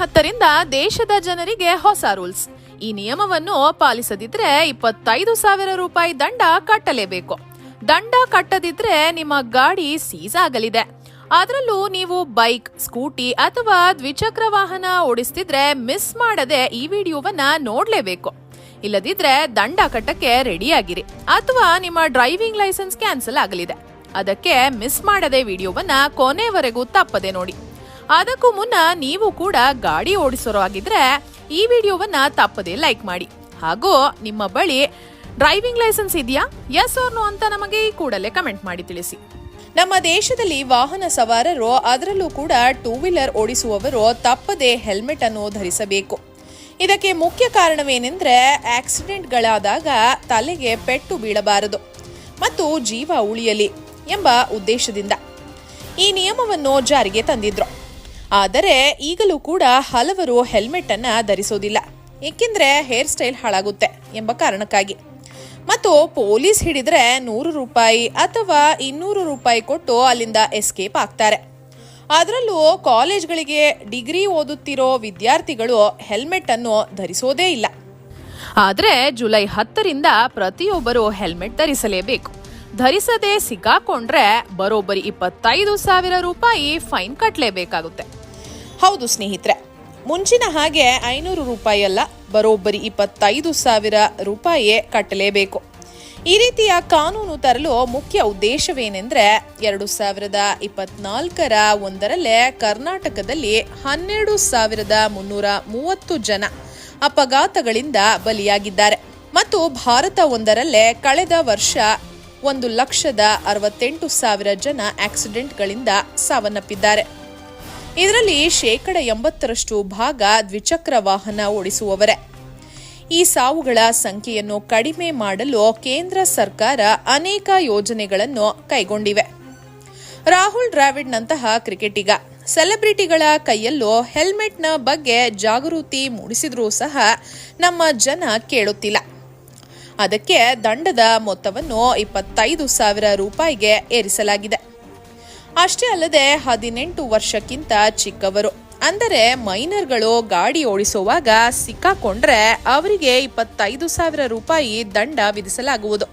ಹತ್ತರಿಂದ ದೇಶದ ಜನರಿಗೆ ಹೊಸ ರೂಲ್ಸ್. ಈ ನಿಯಮವನ್ನು ಪಾಲಿಸದಿದ್ರೆ ಇಪ್ಪತ್ತೈದು ಸಾವಿರ ರೂಪಾಯಿ ದಂಡ ಕಟ್ಟಲೇಬೇಕು. ದಂಡ ಕಟ್ಟದಿದ್ರೆ ನಿಮ್ಮ ಗಾಡಿ ಸೀಸ್ ಆಗಲಿದೆ. ಅದರಲ್ಲೂ ನೀವು ಬೈಕ್, ಸ್ಕೂಟಿ ಅಥವಾ ದ್ವಿಚಕ್ರ ವಾಹನ ಓಡಿಸ್ತಿದ್ರೆ ಮಿಸ್ ಮಾಡದೆ ಈ ವಿಡಿಯೋವನ್ನ ನೋಡ್ಲೇಬೇಕು. ಇಲ್ಲದಿದ್ರೆ ದಂಡ ಕಟ್ಟಕ್ಕೆ ರೆಡಿಯಾಗಿರಿ ಅಥವಾ ನಿಮ್ಮ ಡ್ರೈವಿಂಗ್ ಲೈಸೆನ್ಸ್ ಕ್ಯಾನ್ಸಲ್ ಆಗಲಿದೆ. ಅದಕ್ಕೆ ಮಿಸ್ ಮಾಡದೆ ವಿಡಿಯೋವನ್ನ ಕೊನೆವರೆಗೂ ತಪ್ಪದೆ ನೋಡಿ. ಅದಕ್ಕೂ ಮುನ್ನ ನೀವು ಕೂಡ ಗಾಡಿ ಓಡಿಸೋರು ಈ ವಿಡಿಯೋವನ್ನ ತಪ್ಪದೇ ಲೈಕ್ ಮಾಡಿ. ಹಾಗೂ ನಿಮ್ಮ ಬಳಿ ಡ್ರೈವಿಂಗ್ ಲೈಸೆನ್ಸ್ ಇದೆಯಾ? ಎಸ್ ನೋ ಅಂತ ನಮಗೆ ಈ ಕೂಡಲೇ ಕಮೆಂಟ್ ಮಾಡಿ ತಿಳಿಸಿ. ನಮ್ಮ ದೇಶದಲ್ಲಿ ವಾಹನ ಸವಾರರು, ಅದರಲ್ಲೂ ಕೂಡ ಟೂ ವೀಲರ್ ಓಡಿಸುವವರು ತಪ್ಪದೇ ಹೆಲ್ಮೆಟ್ ಅನ್ನು ಧರಿಸಬೇಕು. ಇದಕ್ಕೆ ಮುಖ್ಯ ಕಾರಣವೇನೆಂದ್ರೆ ಆಕ್ಸಿಡೆಂಟ್ಗಳಾದಾಗ ತಲೆಗೆ ಪೆಟ್ಟು ಬೀಳಬಾರದು ಮತ್ತು ಜೀವ ಉಳಿಯಲಿ ಎಂಬ ಉದ್ದೇಶದಿಂದ. ಈ ನಿಯಮವನ್ನು ಜಾರಿಗೆ ತಂದಿದ್ರು. ಆದರೆ ಈಗಲೂ ಕೂಡ ಹಲವರು ಹೆಲ್ಮೆಟ್ ಅನ್ನ ಧರಿಸೋದಿಲ್ಲ. ಏಕೆಂದ್ರೆ ಹೇರ್ ಸ್ಟೈಲ್ ಹಾಳಾಗುತ್ತೆ ಎಂಬ ಕಾರಣಕ್ಕಾಗಿ. ಮತ್ತು ಪೊಲೀಸ್ ಹಿಡಿದ್ರೆ ನೂರು ರೂಪಾಯಿ ಅಥವಾ ಇನ್ನೂರು ರೂಪಾಯಿ ಕೊಟ್ಟು ಅಲ್ಲಿಂದ ಎಸ್ಕೇಪ್ ಆಗ್ತಾರೆ. ಅದರಲ್ಲೂ ಕಾಲೇಜ್ಗಳಿಗೆ ಡಿಗ್ರಿ ಓದುತ್ತಿರೋ ವಿದ್ಯಾರ್ಥಿಗಳು ಹೆಲ್ಮೆಟ್ ಅನ್ನು ಧರಿಸೋದೇ ಇಲ್ಲ. ಆದರೆ ಜುಲೈ ಹತ್ತರಿಂದ ಪ್ರತಿಯೊಬ್ಬರು ಹೆಲ್ಮೆಟ್ ಧರಿಸಲೇಬೇಕು. ಧರಿಸದೆ ಸಿಕ್ಕಾಕೊಂಡ್ರೆ ಬರೋಬ್ಬರಿ ಇಪ್ಪತ್ತೈದು ಸಾವಿರ ರೂಪಾಯಿ ಫೈನ್ ಕಟ್ಟಲೇಬೇಕಾಗುತ್ತೆ ಹೌದು ಸ್ನೇಹಿತರೆ, ಮುಂಚಿನ ಹಾಗೆ ಐನೂರು ರೂಪಾಯಿ ಅಲ್ಲ ಬರೋಬ್ಬರಿ ಇಪ್ಪತ್ತೈದು ಸಾವಿರ ರೂಪಾಯಿಯೇ ಕಟ್ಟಲೇಬೇಕು. ಈ ರೀತಿಯ ಕಾನೂನು ತರಲು ಮುಖ್ಯ ಉದ್ದೇಶವೇನೆಂದ್ರೆ, ಎರಡು ಸಾವಿರದ ಇಪ್ಪತ್ನಾಲ್ಕರ ಒಂದರಲ್ಲೇ ಕರ್ನಾಟಕದಲ್ಲಿ ಹನ್ನೆರಡು ಸಾವಿರದ ಮುನ್ನೂರ ಮೂವತ್ತು ಜನ ಅಪಘಾತಗಳಿಂದ ಬಲಿಯಾಗಿದ್ದಾರೆ. ಮತ್ತು ಭಾರತ ಒಂದರಲ್ಲೇ ಕಳೆದ ವರ್ಷ ಒಂದು ಲಕ್ಷದ ಅರವತ್ತೆಂಟು ಸಾವಿರ ಜನ ಆಕ್ಸಿಡೆಂಟ್ಗಳಿಂದ ಸಾವನ್ನಪ್ಪಿದ್ದಾರೆ. ಇದರಲ್ಲಿ ಶೇಕಡ ಎಂಬತ್ತರಷ್ಟು ಭಾಗ ದ್ವಿಚಕ್ರ ವಾಹನ ಓಡಿಸುವವರೇ. ಈ ಸಾವುಗಳ ಸಂಖ್ಯೆಯನ್ನು ಕಡಿಮೆ ಮಾಡಲು ಕೇಂದ್ರ ಸರ್ಕಾರ ಅನೇಕ ಯೋಜನೆಗಳನ್ನು ಕೈಗೊಂಡಿವೆ. ರಾಹುಲ್ ದ್ರಾವಿಡ್ನಂತಹ ಕ್ರಿಕೆಟಿಗ, ಸೆಲೆಬ್ರಿಟಿಗಳ ಕೈಯಲ್ಲೂ ಹೆಲ್ಮೆಟ್ನ ಬಗ್ಗೆ ಜಾಗೃತಿ ಮೂಡಿಸಿದ್ರೂ ಸಹ ನಮ್ಮ ಜನ ಕೇಳುತ್ತಿಲ್ಲ. ಅದಕ್ಕೆ ದಂಡದ ಮೊತ್ತವನ್ನು ಇಪ್ಪತ್ತೈದು ಸಾವಿರ ರೂಪಾಯಿಗೆ ಏರಿಸಲಾಗಿದೆ. ಅಷ್ಟೇ ಅಲ್ಲದೆ ಹದಿನೆಂಟು ವರ್ಷಕ್ಕಿಂತ ಚಿಕ್ಕವರು. ಅಂದರೆ ಮೈನರ್ಗಳು ಗಾಡಿ ಓಡಿಸುವಾಗ ಸಿಕ್ಕಾಕೊಂಡ್ರೆ ಅವರಿಗೆ ಇಪ್ಪತ್ತೈದು ಸಾವಿರ ರೂಪಾಯಿ ದಂಡ ವಿಧಿಸಲಾಗುವುದು.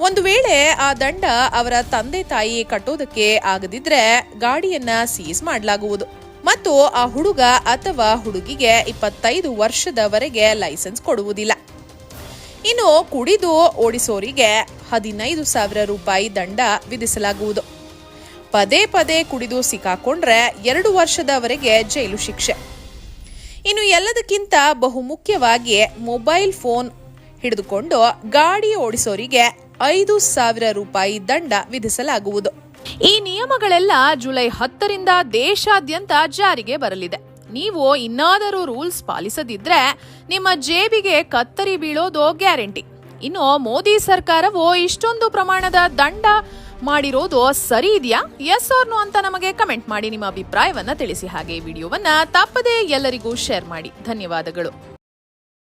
ಒಂದು ವೇಳೆ ಆ ದಂಡ ಅವರ ತಂದೆ ತಾಯಿ ಕಟ್ಟೋದಕ್ಕೆ ಆಗದಿದ್ರೆ ಗಾಡಿಯನ್ನ ಸೀಸ್ ಮಾಡಲಾಗುವುದು. ಮತ್ತು ಆ ಹುಡುಗ ಅಥವಾ ಹುಡುಗಿಗೆ ಇಪ್ಪತ್ತೈದು ವರ್ಷದವರೆಗೆ ಲೈಸೆನ್ಸ್ ಕೊಡುವುದಿಲ್ಲ. ಇನ್ನು ಕುಡಿದು ಓಡಿಸೋರಿಗೆ ಹದಿನೈದು ಸಾವಿರ ರೂಪಾಯಿ ದಂಡ ವಿಧಿಸಲಾಗುವುದು. ಪದೇ ಪದೇ ಕುಡಿದು ಸಿಕ್ಕಾಕೊಂಡ್ರೆ ಎರಡು ವರ್ಷದವರೆಗೆ ಜೈಲು ಶಿಕ್ಷೆ. ಇನ್ನು ಎಲ್ಲದಕ್ಕಿಂತ ಬಹುಮುಖ್ಯವಾಗಿ ಮೊಬೈಲ್ ಫೋನ್ ಹಿಡಿದುಕೊಂಡು ಗಾಡಿ ಓಡಿಸೋರಿಗೆ ಐದು ಸಾವಿರ ರೂಪಾಯಿ ದಂಡ ವಿಧಿಸಲಾಗುವುದು. ಈ ನಿಯಮಗಳೆಲ್ಲ ಜುಲೈ ಹತ್ತರಿಂದ ದೇಶಾದ್ಯಂತ ಜಾರಿಗೆ ಬರಲಿದೆ. ನೀವು ಇನ್ನಾದರೂ ರೂಲ್ಸ್ ಪಾಲಿಸದಿದ್ರೆ ನಿಮ್ಮ ಜೇಬಿಗೆ ಕತ್ತರಿ ಬೀಳೋದು ಗ್ಯಾರಂಟಿ. ಇನ್ನು ಮೋದಿ ಸರ್ಕಾರವು ಇಷ್ಟೊಂದು ಪ್ರಮಾಣದ ದಂಡ ಮಾಡಿರೋದು ಸರಿ ಇದೆಯಾ? ಎಸ್ ನೋ ಅಂತ ನಮಗೆ ಕಮೆಂಟ್ ಮಾಡಿ ನಿಮ್ಮ ಅಭಿಪ್ರಾಯವನ್ನ ತಿಳಿಸಿ ಹಾಗೆ ವಿಡಿಯೋವನ್ನ ತಪ್ಪದೇ ಎಲ್ಲರಿಗೂ ಶೇರ್ ಮಾಡಿ. ಧನ್ಯವಾದಗಳು.